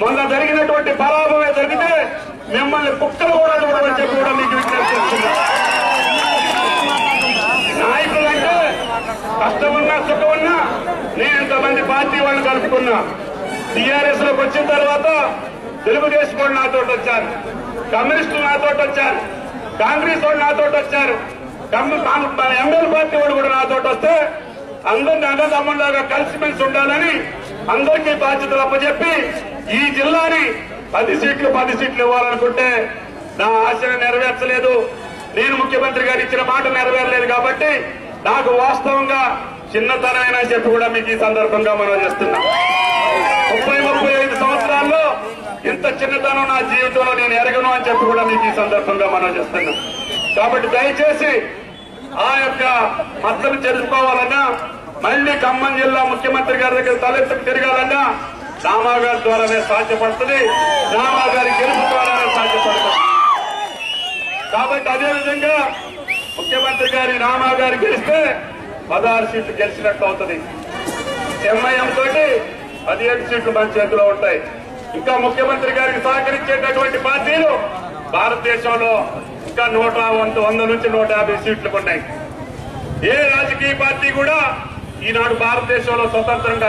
మొన్న జరిగినటువంటి పరాభవే జరిగితే మిమ్మల్ని కుక్కలు కూడా చూడమని చెప్పి కూడా మీకు విజ్ఞప్తి నాయకులంటే కష్టమున్నా సుఖమున్నా నేను ఇంతమంది పార్టీ వాళ్ళు కలుపుకున్నా. టీఆర్ఎస్లోకి వచ్చిన తర్వాత తెలుగుదేశం వాళ్ళు నాతో వచ్చారు. కమ్యూనిస్టులు నాతో వచ్చారు. కాంగ్రెస్ వాళ్ళు నాతో వచ్చారు. ఎంఎల్ పార్టీ వాళ్ళు కూడా నాతో వస్తే అందరినీ అన్నదమ్ములాగా కలిసిమెలిసి ఉండాలని అందరికీ బాధ్యతలు అప్పచెప్పి ఈ జిల్లాని పది సీట్లు పది సీట్లు ఇవ్వాలనుకుంటే నా ఆశను నెరవేర్చలేదు. నేను ముఖ్యమంత్రి గారు ఇచ్చిన మాట నెరవేరలేదు కాబట్టి నాకు వాస్తవంగా చిన్నతనమైన చెప్పి కూడా మీకు ఈ సందర్భంగా మనం చేస్తున్నా ముప్పై ముప్పై ఐదు సంవత్సరాల్లో ఇంత చిన్నతనం నా జీవితంలో నేను ఎరగను అని చెప్పి కూడా మీకు ఈ సందర్భంగా మనం చేస్తున్నా కాబట్టి దయచేసి ఆ యొక్క మద్దతు తెలుసుకోవాలన్నా మళ్ళీ ఖమ్మం జిల్లా ముఖ్యమంత్రి గారి దగ్గర తలెత్తుకు తిరగాలన్నా రామా గారి ద్వారానే సాధ్యపడుతుంది. రామా గారి గెలుపు ద్వారానే సాధ్యపడుతుంది. కాబట్టి అదే విధంగా ముఖ్యమంత్రి గారి రామా గారు గెలిస్తే పదహారు సీట్లు గెలిచినట్టు అవుతుంది. ఎంఐఎం తోటి పదిహేడు సీట్లు మన చేతిలో ఉంటాయి. ఇంకా ముఖ్యమంత్రి గారికి సహకరించేటటువంటి పార్టీలు భారతదేశంలో ఇంకా నూట వంద వంద నుంచి నూట యాభై సీట్లు ఉన్నాయి. ఏ రాజకీయ పార్టీ కూడా ఈనాడు భారతదేశంలో స్వతంత్రంగా